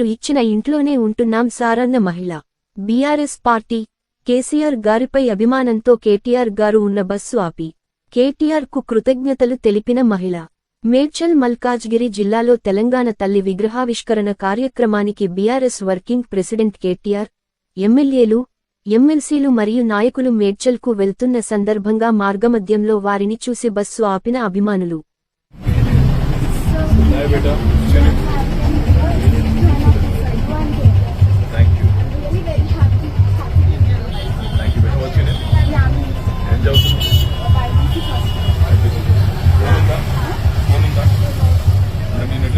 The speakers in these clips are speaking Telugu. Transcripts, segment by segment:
మీరు ఇచ్చిన ఇంట్లోనే ఉంటున్నాం సారన్న మహిళ. బీఆర్ఎస్ పార్టీ కేసీఆర్ గారిపై అభిమానంతో కేటీఆర్ గారు ఉన్న బస్సు ఆపి కేటీఆర్కు కృతజ్ఞతలు తెలిపిన మహిళ. మేడ్చల్ మల్కాజ్గిరి జిల్లాలో తెలంగాణ తల్లి విగ్రహావిష్కరణ కార్యక్రమానికి బీఆర్ఎస్ వర్కింగ్ ప్రెసిడెంట్ కేటీఆర్ ఎమ్మెల్యేలు ఎమ్మెల్సీలు మరియు నాయకులు మేడ్చల్కు వెళ్తున్న సందర్భంగా మార్గమధ్యంలో వారిని చూసి బస్సు ఆపిన అభిమానులు.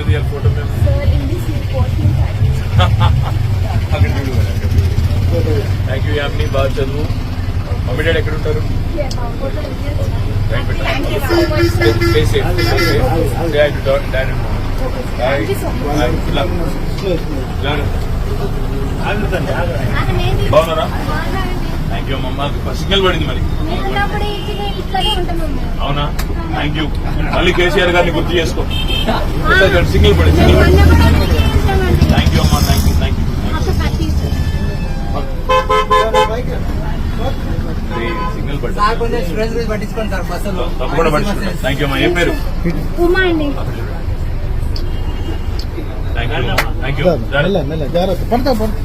తీయాలి ఫోటో చూడు థ్యాంక్ యూ యామ్ని బాగా చదువు. మమ్మీ డాడీ ఎక్కడ ఉంటారు? బాగున్నారా? థ్యాంక్ యూ అమ్మ. సిగ్నల్ పడింది మరి. అవునా? థ్యాంక్ యూ మళ్ళీ కేసీఆర్ గారిని గుర్తు చేసుకో. సిగ్నల్ పడింది. సిగ్నల్ పడింది థ్యాంక్ యూ అమ్మా. థ్యాంక్ యూ థ్యాంక్ యూ పట్టించుకోండి సార్ బస్సులో. తప్పకుండా పడుచుకుంటాం థ్యాంక్ యూ అమ్మా. ఏం పేరు? ఉమా అండి. థ్యాంక్ యూ థ్యాంక్ యూ జాగ్రత్త. పడతా పడతా.